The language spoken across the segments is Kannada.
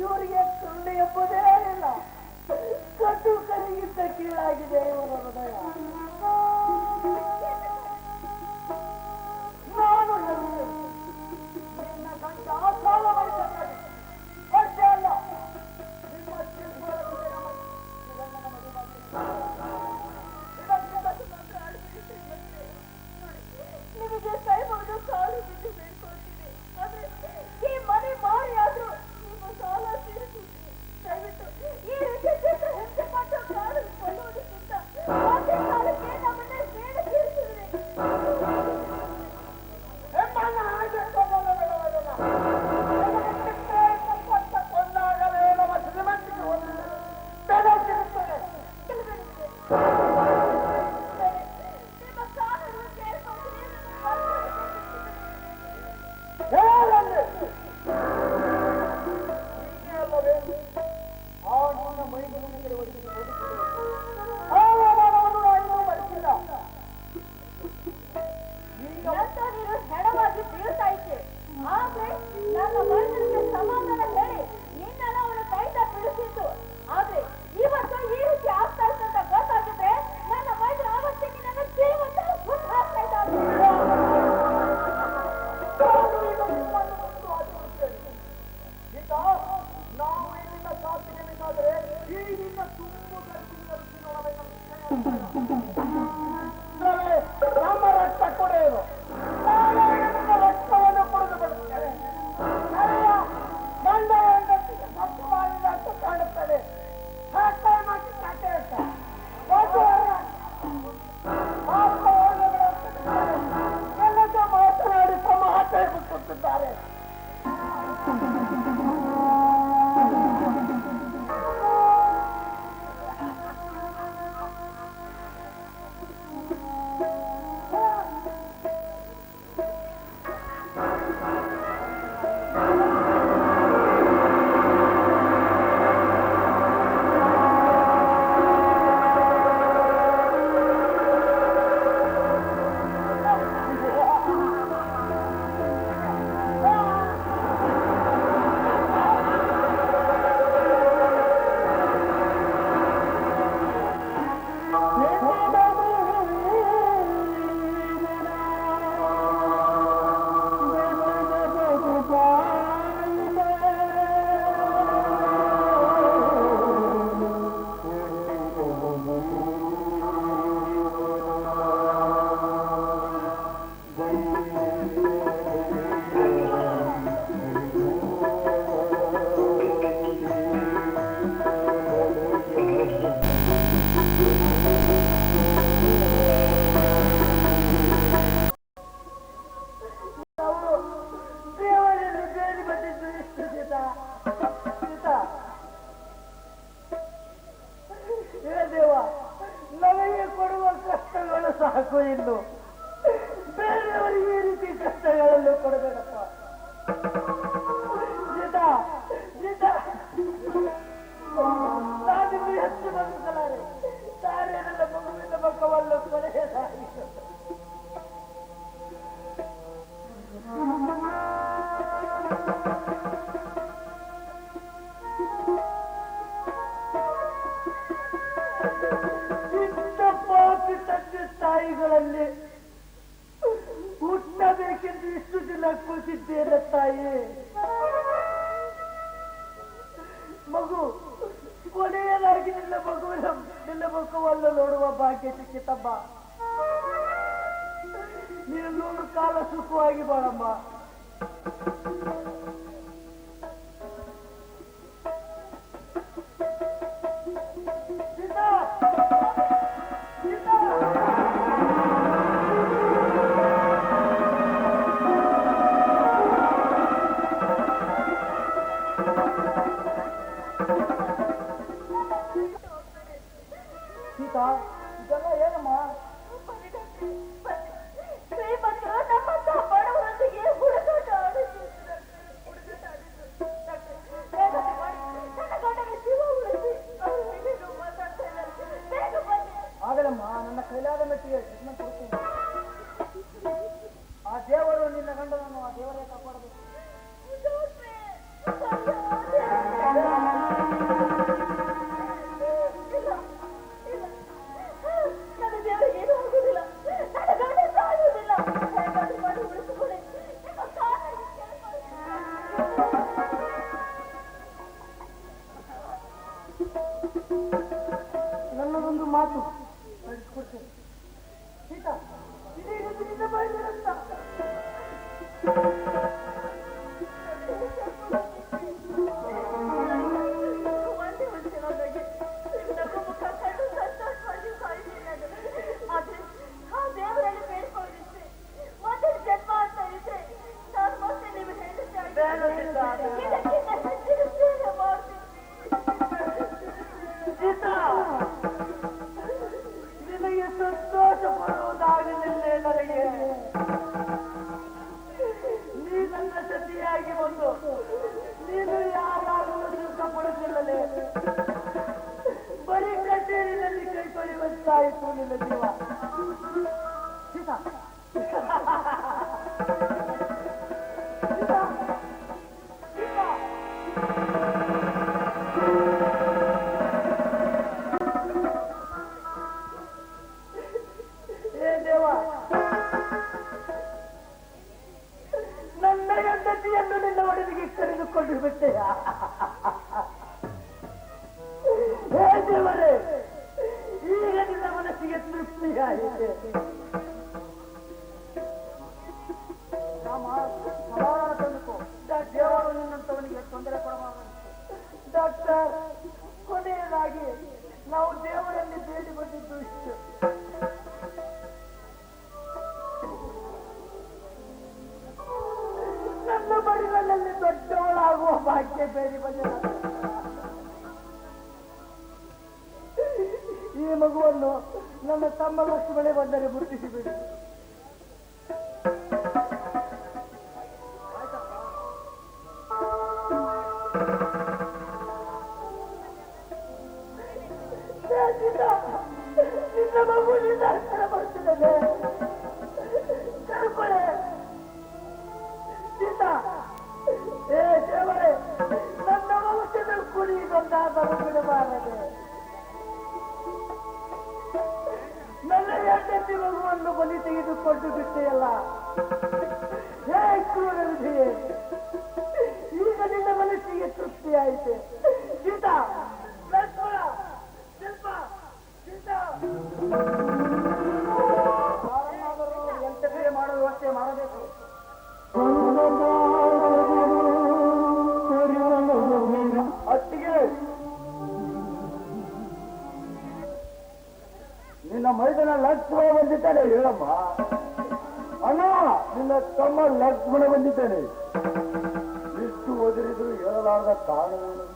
ಇವರಿಗೆ ಕರುಣೆ ಎಂಬುದೇ ಇಲ್ಲ ಕಟ್ಟು ಕಲಿಗಿಂತ ಕೀಳಾಗಿದೆ ಇವರ ಹೃದಯ. ಸುಖವಾಗಿ ಬಾಳಮ್ಮ. 的今晚吃啥 ಈ ಮಗುವನ್ನು ನನ್ನ ತಮ್ಮ ಲಕ್ಷ್ಮಣೆ ಬಂದರೆ ಗುರುತಿಸಿಬಿಡಿ ನನ್ನ ಹೆಂಡತಿ ಮಗುವನ್ನು ಬಲಿ ತೆಗೆದುಕೊಂಡು ಬಿಟ್ಟೆಯಲ್ಲ? ಹೇ ಈ ಈಗ ನಿನ್ನ ಮನಸ್ಸಿಗೆ ತೃಪ್ತಿ ಸೀತಾ ಲಕ್ಷ್ಮಣ ಮಾಡುವ ವ್ಯವಸ್ಥೆ ಮಾಡಬೇಕು. ಬಂದಿದ್ದಾನೆ ಹೇಳಮ್ಮ. ಅಣ್ಣ, ನಿನ್ನ ತಮ್ಮ ಲಕ್ಷ್ಮಣ ಬಂದಿದ್ದೇನೆ. ಇಷ್ಟು ಒದರಿದ್ರು ಹೇಳಲಾರದ ಕಾರಣವೇನು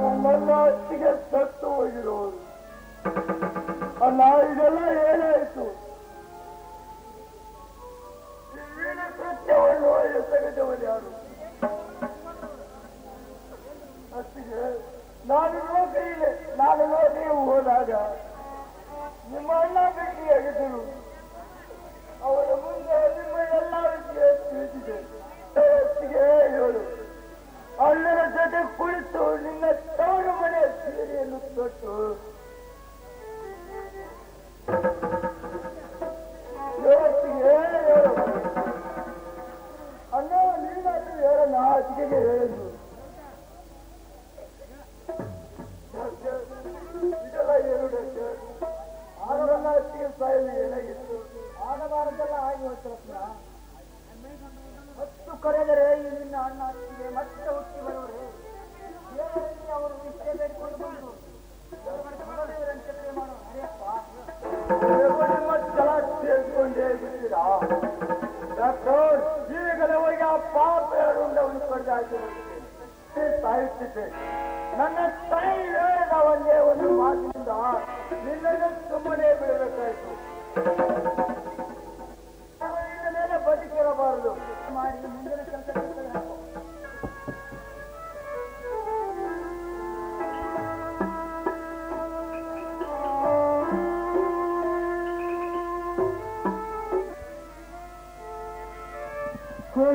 ನನ್ನೆಲ್ಲ ಅತ್ತಿಗೆ ಸತ್ತು ಹೋಗಿರೋರು ಅಣ್ಣ, ಇದೆಲ್ಲ ಏನಾಯಿತು?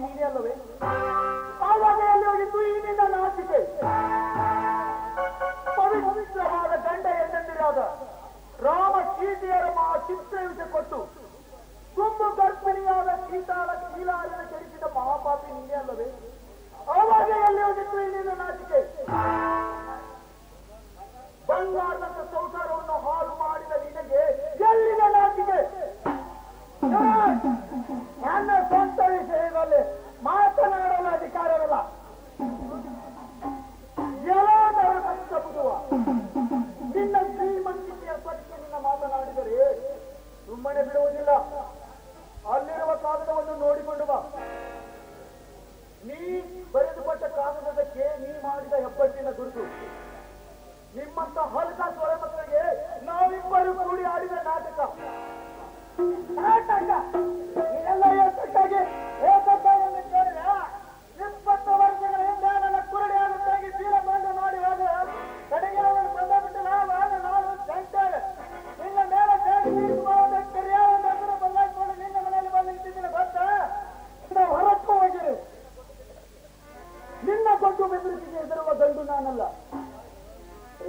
we need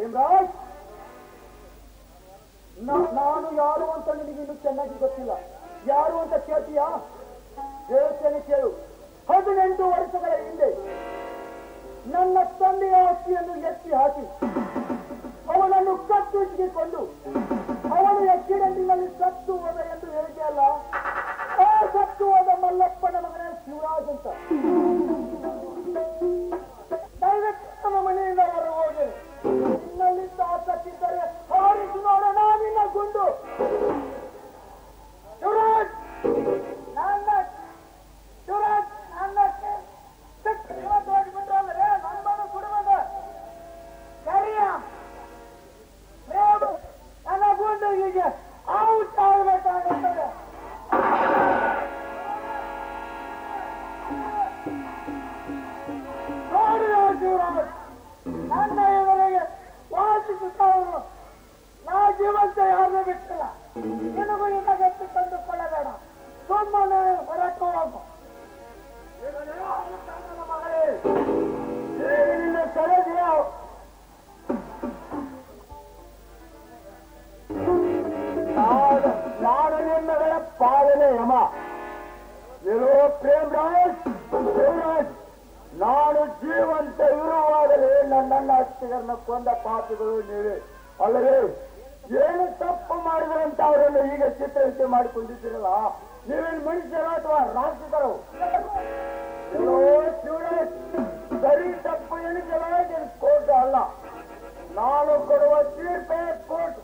ಪ್ರೇಮರಾಜ್ ನಾ- ನಾನು ಯಾರು ಅಂತ ನಿನಗೆ ಇನ್ನು ಚೆನ್ನಾಗಿ ಗೊತ್ತಿಲ್ಲ. ಯಾರು ಅಂತ ಕೇಳ್ತೀಯಾ? ಹೇಳ್ತೇನೆ ಕೇಳು. ಹದಿನೆಂಟು ವರ್ಷಗಳ ಹಿಂದೆ ನನ್ನ ತಂದೆಯ ಆಸ್ತಿಯನ್ನು ಎತ್ತಿ ಹಾಕಿ ಅವನನ್ನು ಕತ್ತು ಕತ್ತುಹಿಸಿಕೊಂಡು ಅವನು ಎಕ್ಸಿಡೆಂಟಿನಲ್ಲಿ ಸತ್ತು ಹೋದ ಎಂದು ಹೇಳಿದೆಯಲ್ಲ ಆ ಸತ್ತು ಹೋದ ಮಲ್ಲಪ್ಪನ ಮಗನ ಶಿವರಾಜ್ ಅಂತ. ಶಿವರಾಜ್ ನನ್ನ ಎದುರಿಗೆ ವಾಸಿಸುತ್ತವರು ಜೀವಂತ ಯಾರನ್ನೂ ಬಿಟ್ಟಿಲ್ಲ. ನಿನಗೂ ಗಟ್ಟಿ ತಂದುಕೊಳ್ಳಬೇಡ. ಸುಮ್ಮನೆ ಹೊರಟು ಹೋಗು. ಸೆಳೆದಿಯ ನಾನು ನಾನು ನಿನ್ನಗಳ ಪಾಲನೆ ಯಮ? ಇರೋ ಪ್ರೇಮ್ ಶಿವರಾಜ್ ನಾನು ಜೀವಂತ ಇರುವಾಗಲೇ ನನ್ನನ್ನ ಅತ್ತಿಗರನ್ನ ಕೊಂದ ಪಾಪಿಗಳು ನೀವೇ. ಅಲ್ಲದೆ ಏನು ತಪ್ಪು ಮಾಡಿದ್ರಂತ ಅವರೆಲ್ಲ ಈಗ ಚಿತ್ರಹಿಂಸೆ ಮಾಡಿಕೊಂಡಿದ್ದೀರಲ್ಲ, ನೀವೇನು ಮನುಷ್ಯರ ಅಥವಾ ರಾಕ್ಷಸರು? ಎಲ್ಲೋ ಸರಿ ತಪ್ಪು ಎಣಿಸಲಾಗಿ ಕೋರ್ಟ್ ಅಲ್ಲ. ನಾನು ಕೊಡುವ ತೀರ್ಪೇ ಕೋರ್ಟ್.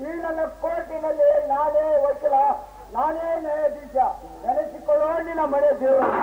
ಈ ನನ್ನ ಕೋರ್ಟಿನಲ್ಲಿ ನಾನೇ ವಕೀಲ, ನಾನೇ ನ್ಯಾಯಾಧೀಶ. ನೆನೆಸಿಕೊಳ್ಳುವ ನಿನ್ನ ಮನೆ ದೇವರು.